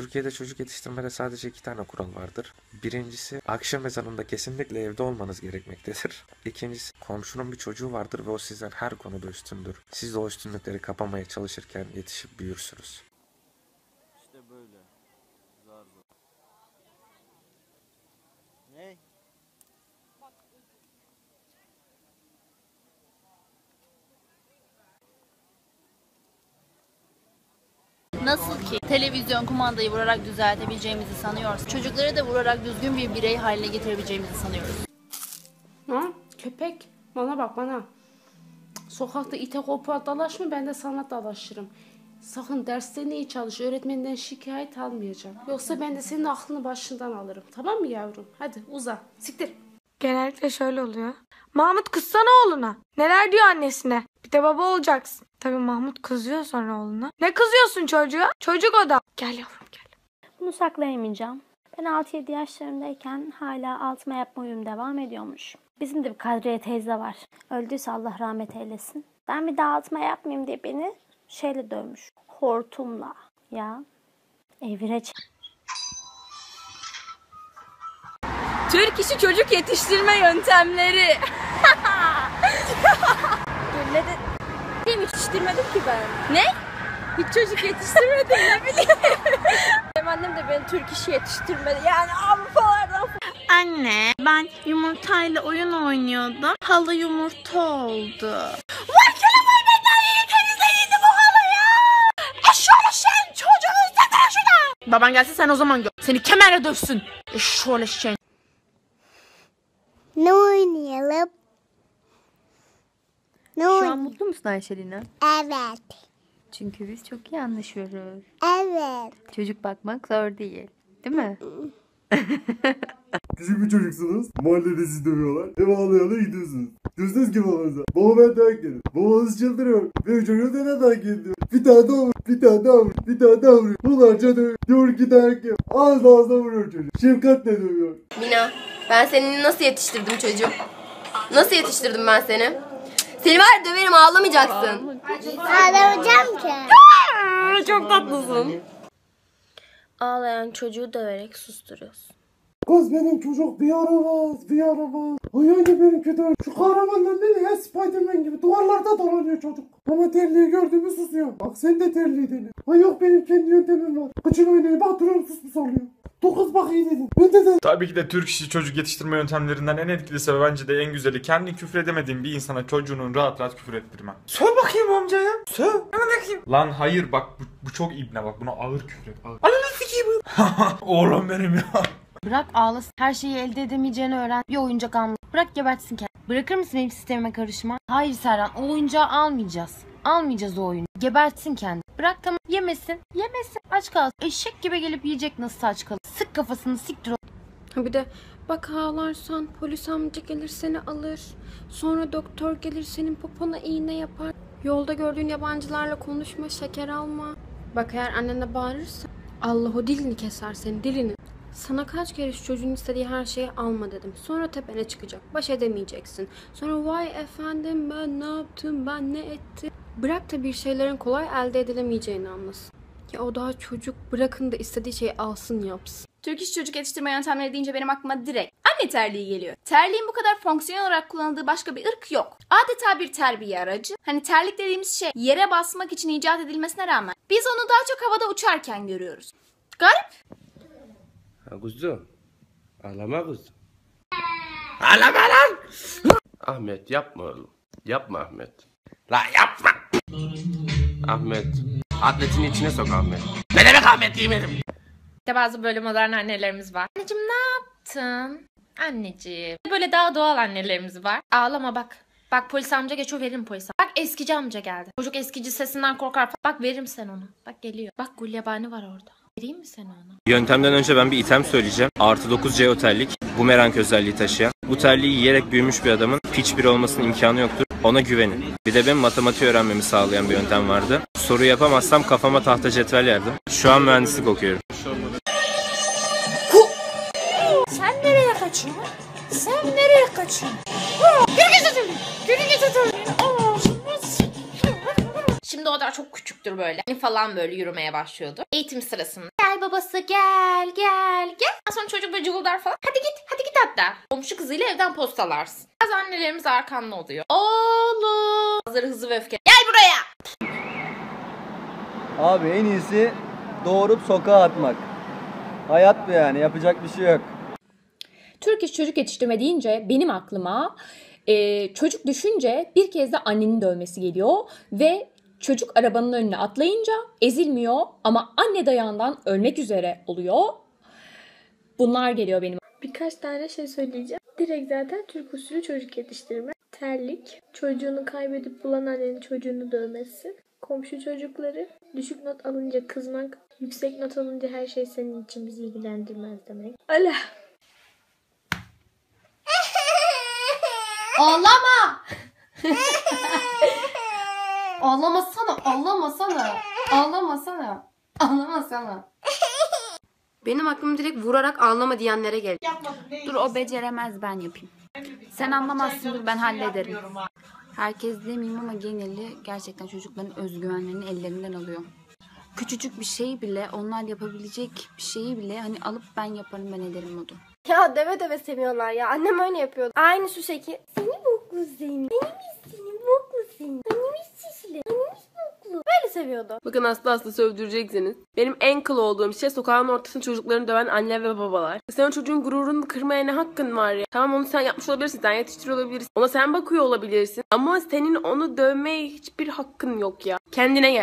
Türkiye'de çocuk yetiştirmede sadece iki tane kural vardır. Birincisi akşam ezanında kesinlikle evde olmanız gerekmektedir. İkincisi komşunun bir çocuğu vardır ve o sizden her konuda üstündür. Siz de o üstünlükleri kapamaya çalışırken yetişip büyürsünüz. İşte böyle. Zar zor. Ne? Nasıl ki televizyon kumandayı vurarak düzeltebileceğimizi sanıyoruz. Çocukları da vurarak düzgün bir birey haline getirebileceğimizi sanıyoruz. Ha? Köpek. Bana bak bana. Sokakta ite kopuğa dalaşma ben de sana dalaşırım. Sakın derste iyi çalış. Öğretmeninden şikayet almayacağım. Yoksa ben de senin aklını başından alırım. Tamam mı yavrum? Hadi uza. Siktir. Genellikle şöyle oluyor. Mahmut kızsana oğluna. Neler diyor annesine? Bir de baba olacaksın. Tabii Mahmut kızıyor sonra oğluna. Ne kızıyorsun çocuğa? Çocuk o da. Gel yavrum gel. Bunu saklayamayacağım. Ben 6-7 yaşlarındayken hala altıma yapma uyum devam ediyormuş. Bizim de bir Kadriye teyze var. Öldüyse Allah rahmet eylesin. Ben bir daha altıma yapmayayım diye beni şeyle dövmüş. Hortumla. Ya. Evire Türk işi çocuk yetiştirme yöntemleri. Gülle de... Değil yetiştirmedim ki ben. Ne? Hiç çocuk yetiştirmedin ne bileyim. Benim annem de beni Türk işi yetiştirmedi. Yani Avrupalardan Anne ben yumurtayla oyun oynuyordum. Halı yumurta oldu. Baban gelse sen o zaman gör. Seni kemerle dövsün. Şöyle şey. Ne oynayalım? Ne Şu an mutlu musun Ayşelina? Evet. Çünkü biz çok iyi anlaşıyoruz. Evet. Çocuk bakmak zor değil. Değil mi? Küçük bir çocuksunuz. Mahallede sizi dövüyorlar. Ev ağlayana gidiyorsunuz. Diyorsunuz ki babanıza. Baba ben dayak yedim. Babanız çıldırıyor. Benim çocuğum neden dayak yedi diyor. Bir tane daha vur. Bir tane daha vur. Bir tane daha vuruyor. Bunlarca dövüyor. Diyor ki dayak ye. Ağzına ağzına vuruyor çocuk. Şefkatle dövüyor. Mina, ben seni nasıl yetiştirdim çocuğum? Nasıl yetiştirdim ben seni? Seni var döverim ağlamayacaksın. Ağlamayacağım ki. Çok tatlısın. Ağlayan çocuğu döverek susturuyorsun. Kız benim çocuk bir yaramaz. Bir yaramaz. Ay aynı benimki de. Şu kahramanlar ne ya Spiderman gibi. Duvarlarda dolanıyor çocuk. Ama terliği gördüğümü susuyor. Bak sen de terliği dene. Ay yok benim kendi yöntemim var. Kıçın oynayıp batırıyorum susmuş oluyor. Dokuz bak iyi dedin. Ben de de Tabii ki de Türk işi çocuk yetiştirme yöntemlerinden en etkilisi ve bence de en güzeli kendi küfür edemediğin bir insana çocuğunun rahat rahat küfür ettirme. Söv bakayım amca ya. Söv. Hemen bakayım. Lan hayır bak bu, bu çok ibne bak buna ağır küfür et. Ağır. Ananı sikeyim. Oğlum benim ya. Bırak ağlasın. Her şeyi elde edemeyeceğini öğren. Bir oyuncak alma. Bırak gebertsin kendini. Bırakır mısın benim sistemime karışma? Hayır Serhan o oyuncağı almayacağız. Almayacağız o oyunu. Gebertsin kendini. Bırak tamam yemesin. Yemesin. Aç kalsın. Eşek gibi gelip yiyecek nasıl aç kalır. Sık kafasını siktir. Ha bir de bak ağlarsan polis amca gelir seni alır. Sonra doktor gelir senin popona iğne yapar. Yolda gördüğün yabancılarla konuşma, şeker alma. Bak eğer annene bağırırsa Allah o dilini keser senin dilini. Sana kaç kere şu çocuğun istediği her şeyi alma dedim. Sonra tepene çıkacak. Baş edemeyeceksin. Sonra vay efendim ben ne yaptım ben ne ettim. Bırak da bir şeylerin kolay elde edilemeyeceğini anlasın. Ya o daha çocuk bırakın da istediği şeyi alsın yapsın. Türk iş çocuk yetiştirme yöntemleri deyince benim aklıma direkt anne terliği geliyor. Terliğin bu kadar fonksiyonel olarak kullanıldığı başka bir ırk yok. Adeta bir terbiye aracı. Hani terlik dediğimiz şey yere basmak için icat edilmesine rağmen biz onu daha çok havada uçarken görüyoruz. Garip. Ha kuzum. Ağlama kuzum. Ağlama lan. Ahmet yapma oğlum. Yapma Ahmet. La yapma. Ahmet. Atletin içine sok Ahmet. Ne demek Ahmet yemedim? İşte bazı böyle modern annelerimiz var. Anneciğim ne yaptın? Anneciğim. Böyle daha doğal annelerimiz var. Ağlama bak. Bak polis amca geçiyor veririm polise. Bak eskici amca geldi. Çocuk eskici sesinden korkar. Bak veririm sen onu. Bak geliyor. Bak gulyabani var orada. Vereyim mi sen onu? Yöntemden önce ben bir item söyleyeceğim. Artı 9C otellik, bumerang özelliği taşıyan. Bu terliği yiyerek büyümüş bir adamın piç biri olmasının imkanı yoktur. Ona güvenin. Bir de benim matematik öğrenmemi sağlayan bir yöntem vardı. Soru yapamazsam kafama tahta cetvel yerdim. Şu an mühendislik okuyorum. Sen nereye kaçıyorsun? Sen nereye kaçıyorsun? Geri git Geri git Şimdi o da çok küçüktür böyle. Hani falan böyle yürümeye başlıyordu. Eğitim sırasında. Gel babası gel gel gel. Sonra çocuk böyle cıvıldar falan. Hadi git hadi git hatta. Komşu kızıyla evden postalarsın. Bazı annelerimiz arkanda oluyor. Oğlum. Hazır hızlı ve öfke. Gel buraya. Abi en iyisi doğurup sokağa atmak. Hayat bu yani yapacak bir şey yok. Türk İş Çocuk Yetiştirme deyince benim aklıma e, çocuk düşünce bir kez de annenin dövmesi geliyor ve çocuk arabanın önüne atlayınca ezilmiyor ama anne dayağından ölmek üzere oluyor. Bunlar geliyor benim. Birkaç tane şey söyleyeceğim. Direkt zaten Türk usulü çocuk yetiştirme. Terlik, çocuğunu kaybedip bulan annenin çocuğunu dövmesi, komşu çocukları, düşük not alınca kızmak, yüksek not alınca her şey senin için bizi ilgilendirmez demek. Ala. Ağlama! ağlamasana, ağlamasana. Ağlamasana. Ağlamasana. Benim aklım direkt vurarak ağlama diyenlere geldi. Dur o beceremez ben yapayım. Sen anlamazsın dur ben hallederim. Herkes demeyeyim ama geneli gerçekten çocukların özgüvenlerini ellerinden alıyor. Küçücük bir şey bile onlar yapabilecek bir şeyi bile hani alıp ben yaparım ben ederim modu. Ya deve deve seviyorlar ya. Annem öyle yapıyordu. Aynı şu şekil. Seni boklu seni. Seni mis seni boklu seni. Seni mis şişli. Boklu. Böyle seviyordu. Bakın aslı aslı sövdüreceksiniz. Benim en kıl olduğum şey sokağın ortasında çocuklarını döven anne ve babalar. Sen o çocuğun gururunu kırmaya ne hakkın var ya? Tamam onu sen yapmış olabilirsin. Sen yetiştiriyor olabilirsin. Ona sen bakıyor olabilirsin. Ama senin onu dövmeye hiçbir hakkın yok ya. Kendine gel.